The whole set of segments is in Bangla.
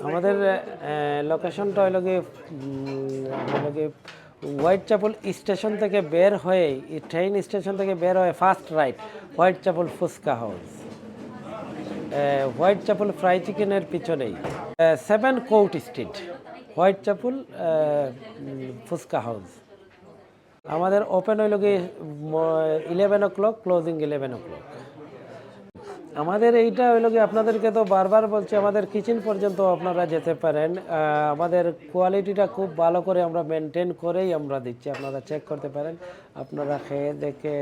আমাদের লোকেশনটা হলো গিয়ে হলো গিয়ে হোয়াইট চ্যাপল স্টেশন থেকে বের হয়ে ট্রেন স্টেশন থেকে বের হয়ে first right Whitechapel fuchka house Whitechapel fry চিকেনের পিছনেই seven court street Whitechapel fuchka house আমাদের ওপেন হইল গিয়ে eleven o'clock closing eleven o'clock আমাদের এইটা হইল কি, আপনাদেরকে তো বারবার বলছি, আমাদের কিচেন পর্যন্ত আপনারা যেতে পারেন। আমাদের কোয়ালিটিটা খুব ভালো করে আমরা মেনটেন করেই আমরা দিচ্ছি, আপনারা চেক করতে পারেন। আপনারা খেয়ে দেখে,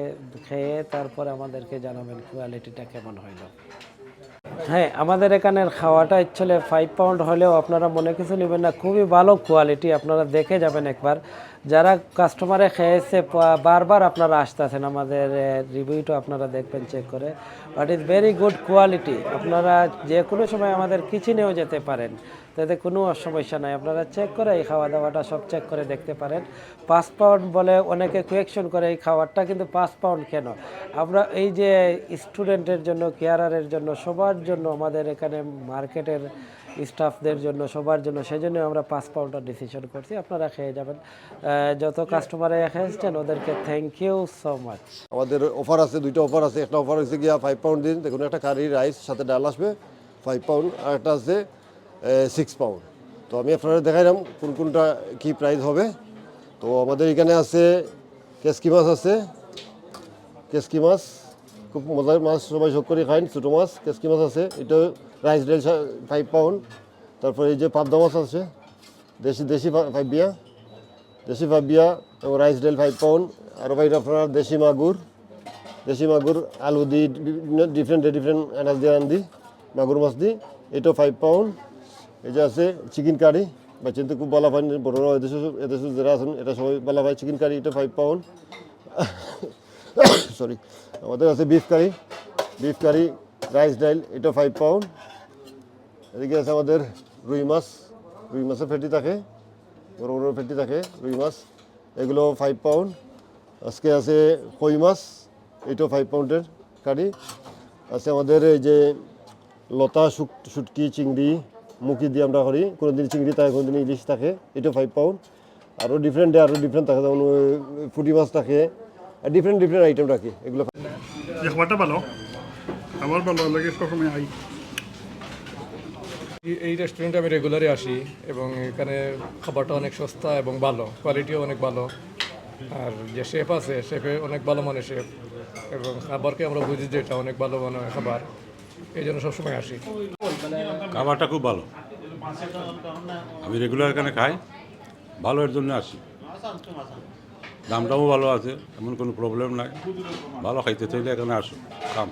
খেয়ে তারপরে আমাদেরকে জানাবেন কোয়ালিটিটা কেমন হইল। হ্যাঁ আমাদের এখানের খাওয়াটা ইচ্ছলে ফাইভ পাউন্ড হলেও আপনারা মনে কিছু নেবেন না, খুবই ভালো কোয়ালিটি আপনারা দেখে যাবেন একবার। যারা কাস্টমারে খেয়েছে বারবার আপনারা আসতেছেন, আমাদের রিভিউটা আপনারা দেখবেন চেক করে। But is very good quality আপনারা যে কোনো সময় আমাদের কিচেনেও যেতে পারেন, তাতে কোনো সমস্যা নাই। আপনারা চেক করে এই খাওয়া দাওয়াটা সব চেক করে দেখতে পারেন। পাঁচ পাউন্ড বলে অনেকে কোয়েকশন করে, এই খাবারটা কিন্তু পাঁচ পাউন্ড কেন? আমরা এই যে স্টুডেন্টের জন্য কেয়ারারের জন্য, সবার জন্য আমাদের এখানে মার্কেটের স্টাফদের জন্য, সবার জন্য সেই জন্য আমরা পাঁচ পাউন্ডার ডিসিশন করছি। আপনারা খেয়ে যাবেন। যত কাস্টমারে খেয়েছেন ওদেরকে থ্যাংক ইউ সো মাচ আমাদের অফার আছে, দুইটা অফার আছে। একটা অফার হচ্ছে গিয়া ফাইভ পাউন্ড দিন। দেখুন, একটা কারি রাইস সাথে ডাল আসবে ফাইভ পাউন্ড আর একটা আছে সিক্স পাউন্ড তো আমি আপনারা দেখাইলাম কোন কোনটা কি প্রাইস হবে। তো আমাদের এখানে আছে কেসকি মাছ আছে। কেসকি মাছ। খুব মজার মাছ সবাই শখ করে খাইন ছোটো মাছ, কেসকি মাছ আছে। এটা রাইস ডাল ফাইভ পাউন্ড তারপরে এই যে পাবদা মাছ আছে, দেশি দেশি ফাইভ বিয়া। দেশি ভাবিয়া এবং রাইস ডাল ফাইভ পাউন্ড আর বাইরে আপনার দেশি মাগুর দেশি মাগুর, আলু দি বিভিন্ন ডিফারেন্ট ডিফারেন্ট আনাজ দিয়ে আন দি মাগুর মাছ দি। এটাও ফাইভ পাউন্ড এই যে আছে চিকেন কারি বাচ্চা তো খুব ভালো পান বড়রা এদেশে এদেশে যারা আছেন এটা সবাই ভালো পায় চিকেন কারি এটা ফাইভ পাউন্ড সরি আমাদের আছে beef curry beef curry rice dal এটা ফাইভ পাউন্ড এদিকে আছে আমাদের রুই মাছ, রুই মাছের ফেটি থাকে, বড় বড় ফেটি থাকে, রুই মাছ, এগুলো ফাইভ পাউন্ড আজকে আছে কই মাছ, এটাও ফাইভ পাউন্ডের কারি আছে আমাদের এই যে লতা শুক, শুটকি, চিংড়ি, মুখি দিয়ে আমরা করি দিন চিংড়ি থাকে দিন ইলিশ থাকে, এটাও ফাইভ পাউন্ড আরও ডিফারেন্ট আরও ডিফারেন্ট থাকে, যেমন ফুটি মাছ থাকে ডিফারেন্ট ডিফারেন্ট আইটেম রাখি এগুলো খাবারটা ভালো। আমার ভালো লাগে সবসময় আই। এই- এই রেস্টুরেন্টে আমি রেগুলারই আসি এবং এখানে খাবারটা অনেক সস্তা এবং ভালো কোয়ালিটিও অনেক ভালো। আর যে শেফ আছে শেফে অনেক ভালো মানে শেফ এবং খাবারকে আমরা বুঝি যে এটা অনেক ভালো মানে খাবার। এই জন্য সবসময় আসি। খাবারটা খুব ভালো। আমি রেগুলার এখানে খাই। ভালো এর জন্য আসি। দামটাও ভালো আছে এমন কোনো প্রবলেম নাই। ভালো খাইতে চাইলে এখানে আসো খাম